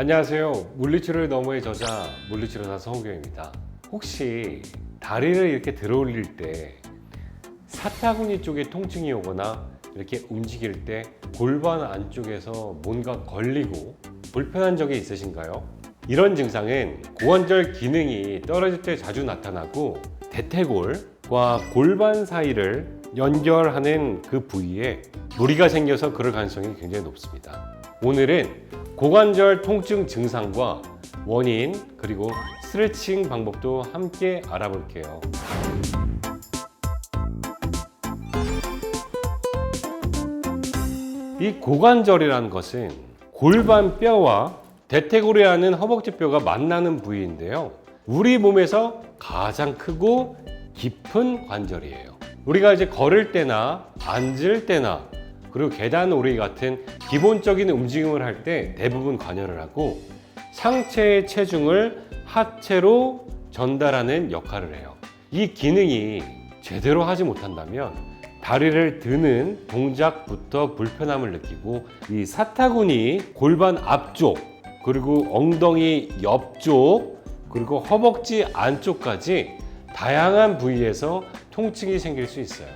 안녕하세요. 물리치료를 너머의 저자 물리치료사 서우경입니다. 혹시 다리를 이렇게 들어 올릴 때 사타구니 쪽에 통증이 오거나 이렇게 움직일 때 골반 안쪽에서 뭔가 걸리고 불편한 적이 있으신가요? 이런 증상은 고관절 기능이 떨어질 때 자주 나타나고 대퇴골과 골반 사이를 연결하는 그 부위에 무리가 생겨서 그럴 가능성이 굉장히 높습니다. 오늘은 고관절 통증 증상과 원인 그리고 스트레칭 방법도 함께 알아볼게요. 이 고관절이라는 것은 골반 뼈와 대퇴골이라는 허벅지 뼈가 만나는 부위인데요. 우리 몸에서 가장 크고 깊은 관절이에요. 우리가 이제 걸을 때나 앉을 때나 그리고 계단 오르기 같은 기본적인 움직임을 할 때 대부분 관여를 하고 상체의 체중을 하체로 전달하는 역할을 해요. 이 기능이 제대로 하지 못한다면 다리를 드는 동작부터 불편함을 느끼고 이 사타구니 골반 앞쪽 그리고 엉덩이 옆쪽 그리고 허벅지 안쪽까지 다양한 부위에서 통증이 생길 수 있어요.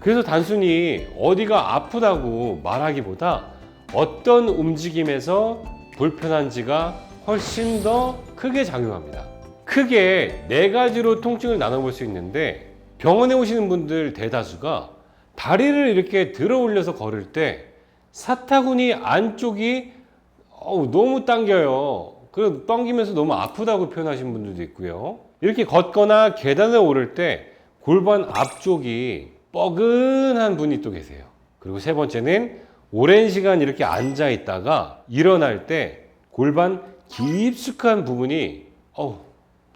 그래서 단순히 어디가 아프다고 말하기보다 어떤 움직임에서 불편한지가 훨씬 더 크게 작용합니다. 크게 네 가지로 통증을 나눠볼 수 있는데 병원에 오시는 분들 대다수가 다리를 이렇게 들어 올려서 걸을 때 사타구니 안쪽이 어우, 너무 당겨요. 그 당기면서 너무 아프다고 표현하시는 분들도 있고요. 이렇게 걷거나 계단을 오를 때 골반 앞쪽이 뻐근한 분이 또 계세요. 그리고 세 번째는 오랜 시간 이렇게 앉아 있다가 일어날 때 골반 깊숙한 부분이 어우,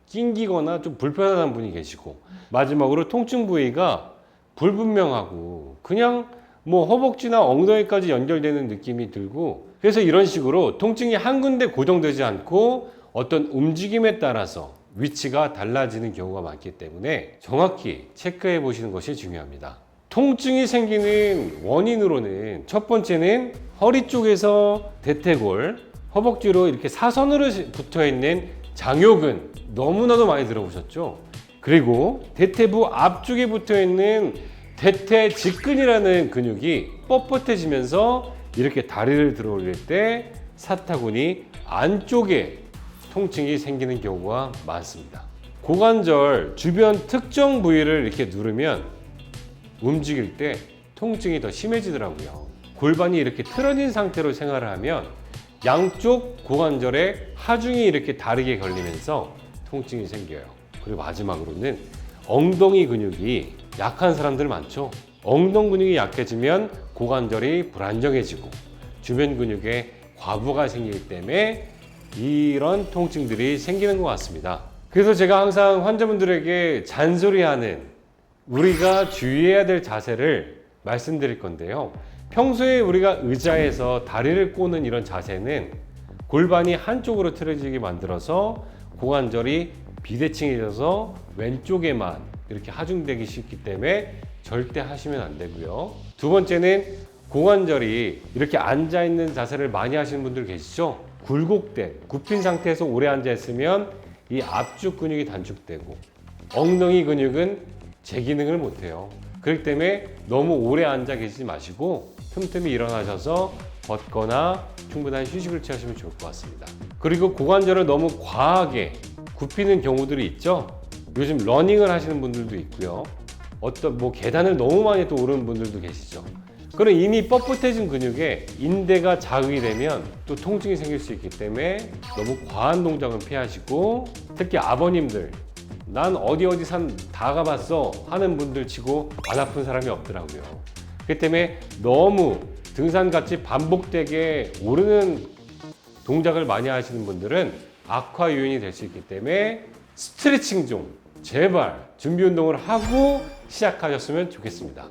낑기거나 좀 불편한 분이 계시고 마지막으로 통증 부위가 불분명하고 그냥 뭐 허벅지나 엉덩이까지 연결되는 느낌이 들고 그래서 이런 식으로 통증이 한 군데 고정되지 않고 어떤 움직임에 따라서 위치가 달라지는 경우가 많기 때문에 정확히 체크해 보시는 것이 중요합니다. 통증이 생기는 원인으로는 첫 번째는 허리 쪽에서 대퇴골, 허벅지로 이렇게 사선으로 붙어 있는 장요근 너무나도 많이 들어보셨죠? 그리고 대퇴부 앞쪽에 붙어 있는 대퇴 직근이라는 근육이 뻣뻣해지면서 이렇게 다리를 들어 올릴 때 사타구니 안쪽에 통증이 생기는 경우가 많습니다. 고관절 주변 특정 부위를 이렇게 누르면 움직일 때 통증이 더 심해지더라고요. 골반이 이렇게 틀어진 상태로 생활을 하면 양쪽 고관절의 하중이 이렇게 다르게 걸리면서 통증이 생겨요. 그리고 마지막으로는 엉덩이 근육이 약한 사람들 많죠. 엉덩 근육이 약해지면 고관절이 불안정해지고 주변 근육에 과부가 생기기 때문에 이런 통증들이 생기는 것 같습니다. 그래서 제가 항상 환자분들에게 잔소리하는 우리가 주의해야 될 자세를 말씀드릴 건데요. 평소에 우리가 의자에서 다리를 꼬는 이런 자세는 골반이 한쪽으로 틀어지게 만들어서 고관절이 비대칭해져서 왼쪽에만 이렇게 하중되기 쉽기 때문에 절대 하시면 안 되고요. 두 번째는 고관절이 이렇게 앉아 있는 자세를 많이 하시는 분들 계시죠? 굴곡된 굽힌 상태에서 오래 앉아 있으면 이 앞쪽 근육이 단축되고 엉덩이 근육은 제 기능을 못 해요. 그렇기 때문에 너무 오래 앉아 계시지 마시고 틈틈이 일어나셔서 걷거나 충분한 휴식을 취하시면 좋을 것 같습니다. 그리고 고관절을 너무 과하게 굽히는 경우들이 있죠. 요즘 러닝을 하시는 분들도 있고요. 어떤 뭐 계단을 너무 많이 또 오르는 분들도 계시죠. 그럼 이미 뻣뻣해진 근육에 인대가 자극이 되면 또 통증이 생길 수 있기 때문에 너무 과한 동작은 피하시고 특히 아버님들 난 어디 어디 산 다 가봤어 하는 분들 치고 안 아픈 사람이 없더라고요. 그 때문에 너무 등산같이 반복되게 오르는 동작을 많이 하시는 분들은 악화 요인이 될 수 있기 때문에 스트레칭 좀 제발 준비 운동을 하고 시작하셨으면 좋겠습니다.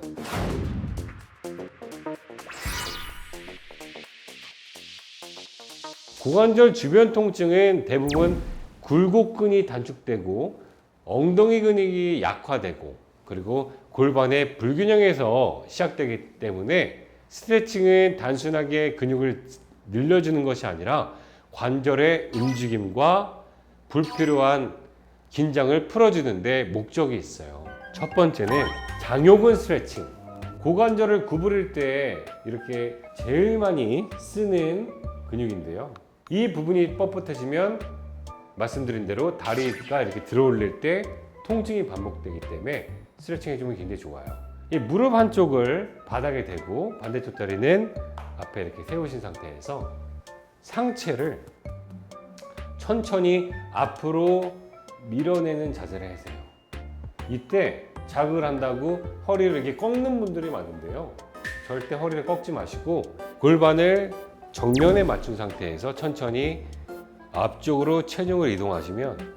고관절 주변 통증은 대부분 굴곡근이 단축되고 엉덩이 근육이 약화되고 그리고 골반의 불균형에서 시작되기 때문에 스트레칭은 단순하게 근육을 늘려주는 것이 아니라 관절의 움직임과 불필요한 긴장을 풀어주는데 목적이 있어요. 첫 번째는 장요근 스트레칭. 고관절을 구부릴 때 이렇게 제일 많이 쓰는 근육인데요. 이 부분이 뻣뻣해지면 말씀드린 대로 다리가 이렇게 들어올릴 때 통증이 반복되기 때문에 스트레칭 해주면 굉장히 좋아요. 이 무릎 한쪽을 바닥에 대고 반대쪽 다리는 앞에 이렇게 세우신 상태에서 상체를 천천히 앞으로 밀어내는 자세를 하세요. 이때 자극을 한다고 허리를 이렇게 꺾는 분들이 많은데요. 절대 허리를 꺾지 마시고 골반을 정면에 맞춘 상태에서 천천히 앞쪽으로 체중을 이동하시면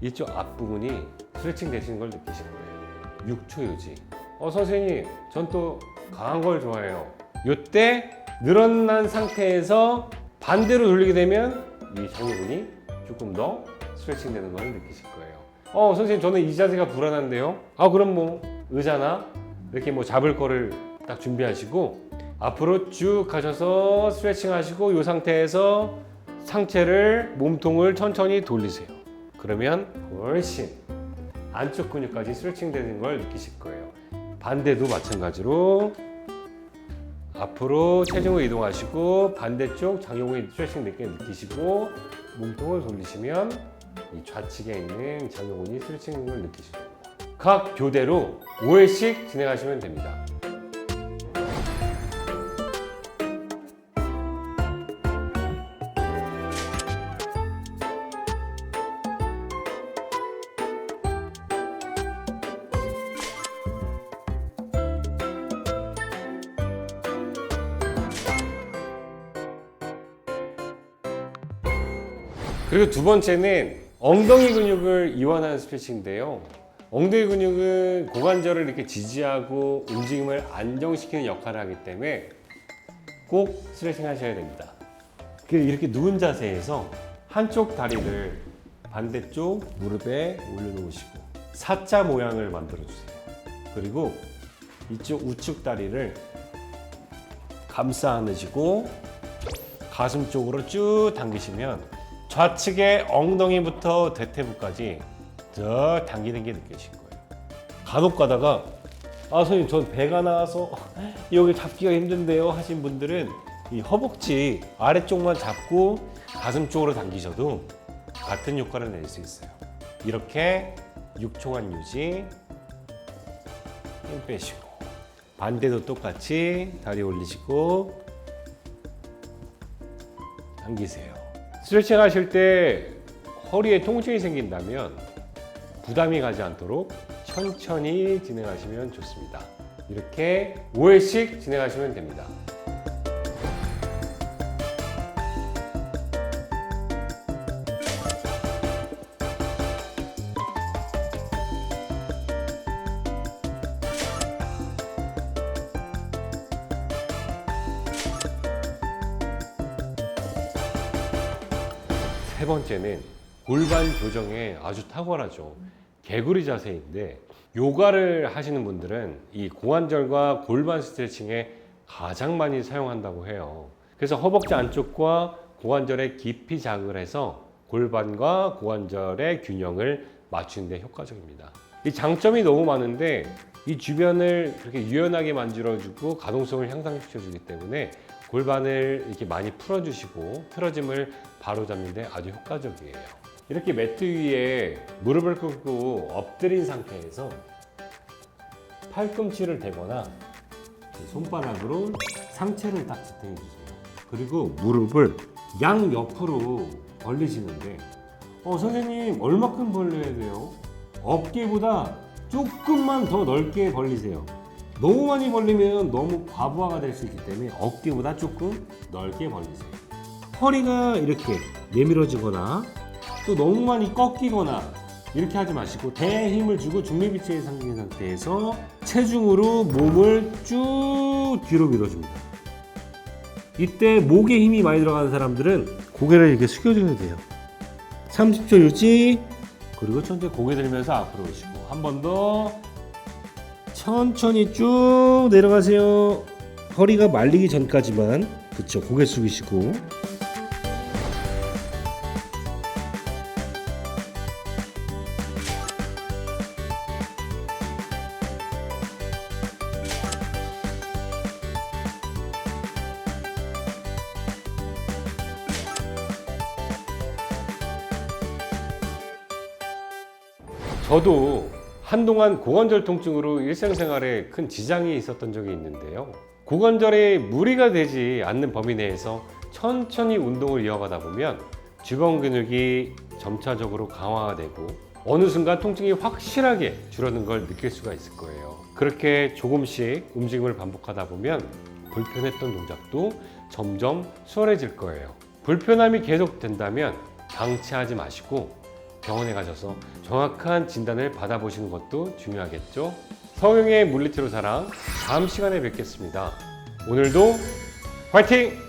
이쪽 앞부분이 스트레칭 되시는 걸 느끼실 거예요. 6초 유지. 어, 선생님, 전 또 강한 걸 좋아해요. 이때 늘어난 상태에서 반대로 돌리게 되면 이 장요근이 조금 더 스트레칭 되는 걸 느끼실 거예요. 어, 선생님, 저는 이 자세가 불안한데요? 아, 그럼 뭐, 의자나 이렇게 뭐 잡을 거를 딱 준비하시고, 앞으로 쭉 가셔서 스트레칭 하시고, 이 상태에서 상체를, 몸통을 천천히 돌리세요. 그러면 훨씬 안쪽 근육까지 스트레칭 되는 걸 느끼실 거예요. 반대도 마찬가지로 앞으로 체중을 이동하시고 반대쪽 장요근이 스트레칭 느끼 느끼시고 몸통을 돌리시면 이 좌측에 있는 장요근이 스트레칭 걸 느끼실 겁니다. 각 교대로 5회씩 진행하시면 됩니다. 그리고 두 번째는 엉덩이 근육을 이완하는 스트레칭인데요. 엉덩이 근육은 고관절을 이렇게 지지하고 움직임을 안정시키는 역할을 하기 때문에 꼭 스트레칭 하셔야 됩니다. 그 이렇게 누운 자세에서 한쪽 다리를 반대쪽 무릎에 올려놓으시고 사자 모양을 만들어 주세요. 그리고 이쪽 우측 다리를 감싸 안으시고 가슴 쪽으로 쭉 당기시면 좌측의 엉덩이부터 대퇴부까지 더 당기는 게 느껴질 거예요. 간혹 가다가 아 선생님 전 배가 나와서 여기 잡기가 힘든데요 하신 분들은 이 허벅지 아래쪽만 잡고 가슴 쪽으로 당기셔도 같은 효과를 낼 수 있어요. 이렇게 6초간 유지 힘 빼시고 반대도 똑같이 다리 올리시고 당기세요. 스트레칭 하실 때 허리에 통증이 생긴다면 부담이 가지 않도록 천천히 진행하시면 좋습니다. 이렇게 5회씩 진행하시면 됩니다. 번째는 골반 교정에 아주 탁월하죠. 개구리 자세인데 요가를 하시는 분들은 이 고관절과 골반 스트레칭에 가장 많이 사용한다고 해요. 그래서 허벅지 안쪽과 고관절에 깊이 자극을 해서 골반과 고관절의 균형을 맞추는 데 효과적입니다. 이 장점이 너무 많은데 이 주변을 그렇게 유연하게 만들어주고 가동성을 향상시켜주기 때문에 골반을 이렇게 많이 풀어주시고 틀어짐을 바로잡는데 아주 효과적이에요. 이렇게 매트 위에 무릎을 꿇고 엎드린 상태에서 팔꿈치를 대거나 손바닥으로 상체를 딱 지탱해 주세요. 그리고 무릎을 양 옆으로 벌리시는데 어 선생님 얼마큼 벌려야 돼요? 어깨보다 조금만 더 넓게 벌리세요. 너무 많이 벌리면 너무 과부하가 될 수 있기 때문에 어깨보다 조금 넓게 벌리세요. 허리가 이렇게 내밀어지거나 또 너무 많이 꺾이거나 이렇게 하지 마시고 대힘을 주고 중립 위치에 상긴 상태에서 체중으로 몸을 쭉 뒤로 밀어줍니다. 이때 목에 힘이 많이 들어가는 사람들은 고개를 이렇게 숙여줘야 돼요. 30초 유지 그리고 천천히 고개 들면서 앞으로 오시고 한 번 더 천천히 쭉 내려가세요. 허리가 말리기 전까지만 그쵸 고개 숙이시고 저도 한동안 고관절 통증으로 일상생활에 큰 지장이 있었던 적이 있는데요. 고관절에 무리가 되지 않는 범위 내에서 천천히 운동을 이어가다 보면 주변 근육이 점차적으로 강화가 되고 어느 순간 통증이 확실하게 줄어든 걸 느낄 수가 있을 거예요. 그렇게 조금씩 움직임을 반복하다 보면 불편했던 동작도 점점 수월해질 거예요. 불편함이 계속된다면 방치하지 마시고 병원에 가셔서 정확한 진단을 받아보시는 것도 중요하겠죠. 성형의 물리치료 사랑 다음 시간에 뵙겠습니다. 오늘도 화이팅!